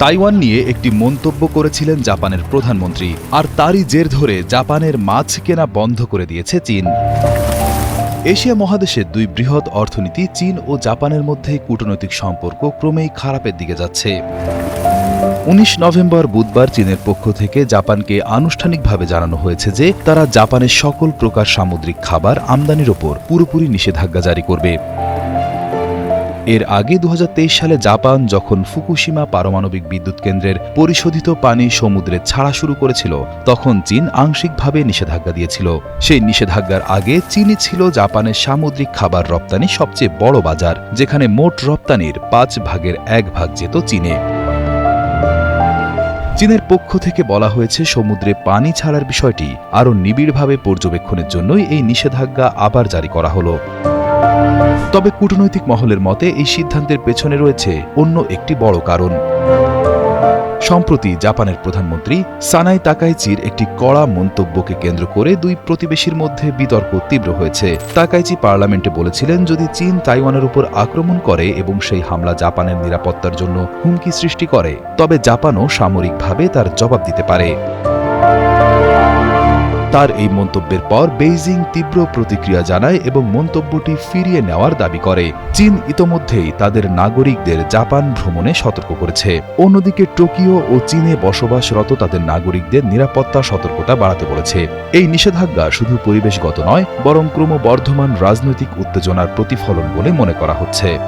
Taiwan নিয়ে একটি মন্তব্য করেছিলেন জাপানের প্রধানমন্ত্রী, আর তারই জের ধরে জাপানের মাছ কেনা বন্ধ করে দিয়েছে চীন। এশিয়া মহাদেশের দুই বৃহৎ অর্থনীতি চীন ও জাপানের মধ্যে কূটনৈতিক সম্পর্ক ক্রমেই খারাপের দিকে যাচ্ছে। উনিশ নভেম্বর বুধবার চীনের পক্ষ থেকে জাপানকে আনুষ্ঠানিকভাবে জানানো হয়েছে যে, তারা জাপানের সকল প্রকার সামুদ্রিক খাবার আমদানির ওপর পুরোপুরি নিষেধাজ্ঞা জারি করবে। এর আগে দু হাজার তেইশ সালে জাপান যখন ফুকুশিমা পারমাণবিক বিদ্যুৎ কেন্দ্রের পরিশোধিত পানি সমুদ্রে ছাড়া শুরু করেছিল, তখন চীন আংশিকভাবে নিষেধাজ্ঞা দিয়েছিল। সেই নিষেধাজ্ঞার আগে চীনই ছিল জাপানের সামুদ্রিক খাবার রপ্তানি সবচেয়ে বড় বাজার, যেখানে মোট রপ্তানির পাঁচ ভাগের এক ভাগ যেত চীনে। চীনের পক্ষ থেকে বলা হয়েছে, সমুদ্রে পানি ছাড়ার বিষয়টি আরও নিবিড়ভাবে পর্যবেক্ষণের জন্যই এই নিষেধাজ্ঞা আবার জারি করা হলো। তবে কূটনৈতিক মহলের মতে, এই সিদ্ধান্তের পেছনে রয়েছে অন্য একটি বড় কারণ। সম্প্রতি জাপানের প্রধানমন্ত্রী সানাই তাকাইচির একটি কড়া মন্তব্যকে কেন্দ্র করে দুই প্রতিবেশীর মধ্যে বিতর্ক তীব্র হয়েছে। তাকাইচি পার্লামেন্টে বলেছিলেন, যদি চীন তাইওয়ানের উপর আক্রমণ করে এবং সেই হামলা জাপানের নিরাপত্তার জন্য হুমকি সৃষ্টি করে, তবে জাপানও সামরিকভাবে তার জবাব দিতে পারে। তার এই মন্তব্যের পর বেইজিং তীব্র প্রতিক্রিয়া জানায় এবং মন্তব্যটি ফিরিয়ে নেওয়ার দাবি করে। চীন ইতোমধ্যেই তাদের নাগরিকদের জাপান ভ্রমণে সতর্ক করেছে। অন্যদিকে টোকিও ও চীনে বসবাসরত তাদের নাগরিকদের নিরাপত্তা সতর্কতা বাড়াতে বলেছে। এই নিষেধাজ্ঞা শুধু পরিবেশগত নয়, বরং ক্রমবর্ধমান রাজনৈতিক উত্তেজনার প্রতিফলন বলে মনে করা হচ্ছে।